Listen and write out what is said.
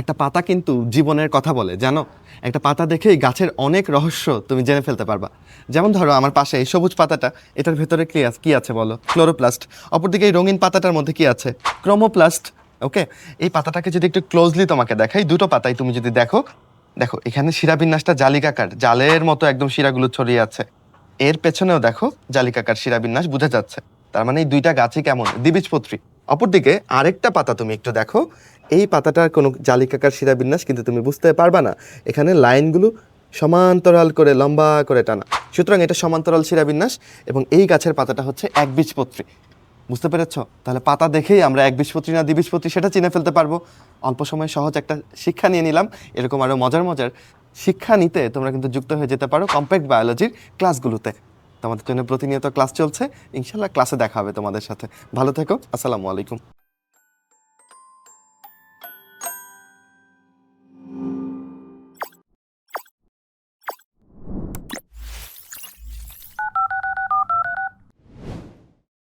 একটা পাতা কিন্তু জীবনের কথা বলে, জানো? একটা পাতা দেখেই গাছের অনেক রহস্য তুমি জেনে ফেলতে পারবা। যেমন ধরো, আমার পাশে এই সবুজ পাতাটা, এটার ভেতরে কি আছে কি আছে বলো? ক্লোরোপ্লাস্ট। অপরদিকে এই রঙিন পাতাটার মধ্যে কি আছে? Chromoplast, okay? এই পাতাটাকে যদি একটু ক্লোজলি তোমাকে দেখাই, দুটো পাতাই তুমি যদি দেখো দেখো, এখানে শিরাবিন্যাসটা জালিকাকার, জালের মতো একদম শিরাগুলো ছড়িয়ে আছে। এর পেছনেও দেখো, জালিকাকার শিরাবিন্যাস বোঝা যাচ্ছে। তার মানে এই দুইটা গাছই কেমন? দ্বিবীজপত্রী। অপরদিকে আরেকটা পাতা তুমি একটু দেখো। এই পাতাটার কোনো জালিকাকার শিরাবিন্যাস কিন্তু তুমি বুঝতে পারবা না। এখানে লাইনগুলো সমান্তরাল করে, লম্বা করে টানা। সুতরাং এটা সমান্তরাল শিরাবিন্যাস এবং এই গাছের পাতাটা হচ্ছে একবীজপত্রী। বুঝতে পেরেছ? তাহলে পাতা দেখেই আমরা একবীজপত্রী না দ্বিবীজপত্রী সেটা চিনে ফেলতে পারব। অল্প সময়ে সহজ একটা শিক্ষা নিয়ে নিলাম। এরকম আরও মজার মজার শিক্ষা নিতে তোমরা কিন্তু যুক্ত হয়ে যেতে পারো কম্প্যাক্ট বায়োলজির ক্লাসগুলোতে। তোমাদের জন্য প্রতিনিয়ত ক্লাস চলছে। ইনশাল্লাহ ক্লাসে দেখা হবে তোমাদের সাথে। ভালো থেকো, আসসালামু আলাইকুম।